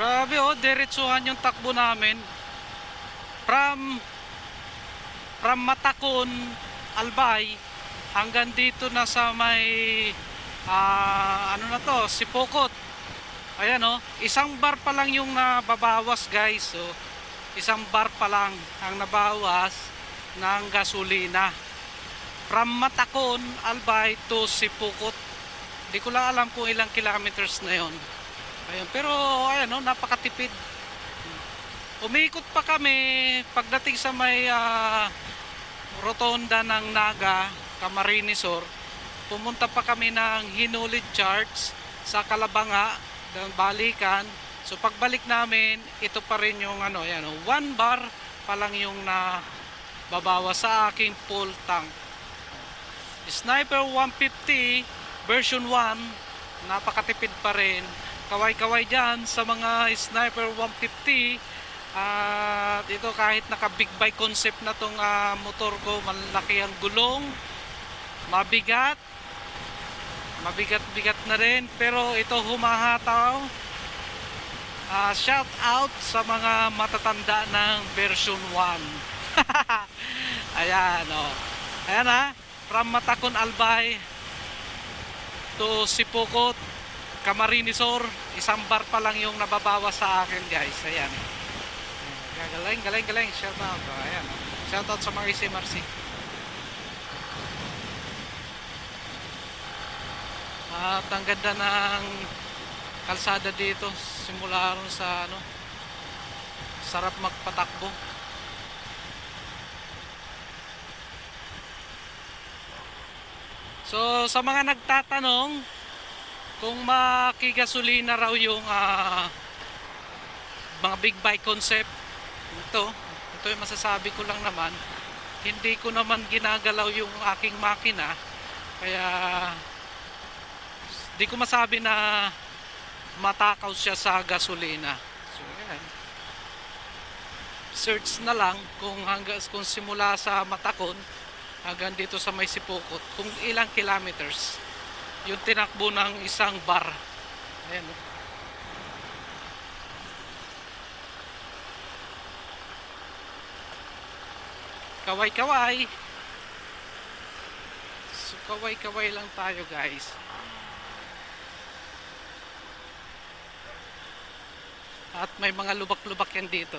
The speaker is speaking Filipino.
Grabe oh, diretsuhan yung takbo namin. From from Matakon, Albay hanggang dito na sa may ah, ano na to, Sipokot. Ayan oh, isang bar pa lang yung nababawas guys. So, isang bar pa lang ang nabawas ng gasolina. From Matakon, Albay to Sipokot. Hindi ko lang alam kung ilang kilometers na yon. Ayun, pero ayan oh, napakatipid. Umikot pa kami pagdating sa may ah, rotonda ng Naga, Camarinesor. Pumunta pa kami ng Hinulid Church sa Kalabanga, ng balikan. So pagbalik namin, ito pa rin yung ano, yan, oh, one bar pa lang yung na babawa sa aking full tank. Sniper 150 version 1, napakatipid pa rin. Kaway-kaway dyan sa mga Sniper 150 at ito kahit naka big bike concept na tong ah, motor ko, malaki ang gulong, mabigat, mabigat-bigat na rin, pero ito humahataw. Ah, shout out sa mga matatanda ng version 1. Ayan, oh. Ayan ha, from Matakon Albay to Sipokot, Camarinesor, isang bar pa lang yung nababawas sa akin guys. Ayan. Galing, galing, galing. Shout out. Oh, ayan. Shout out sa mga SMRC. At ang ganda ng kalsada dito. Simula ron sa ano. Sarap magpatakbo. So sa mga nagtatanong kung makigasolina raw yung ah, mga big bike concept ito, ito yung masasabi ko lang naman hindi ko naman ginagalaw yung aking makina. Kaya di ko masabi na matakaw siya sa gasolina. So yan search na lang kung hanggang kung simula sa Matakon hanggang dito sa may Sipokot kung ilang kilometers yung tinakbo ng isang bar ayan oh. kaway-kaway. So, kaway-kaway lang tayo, guys. At may mga lubak-lubak yan dito.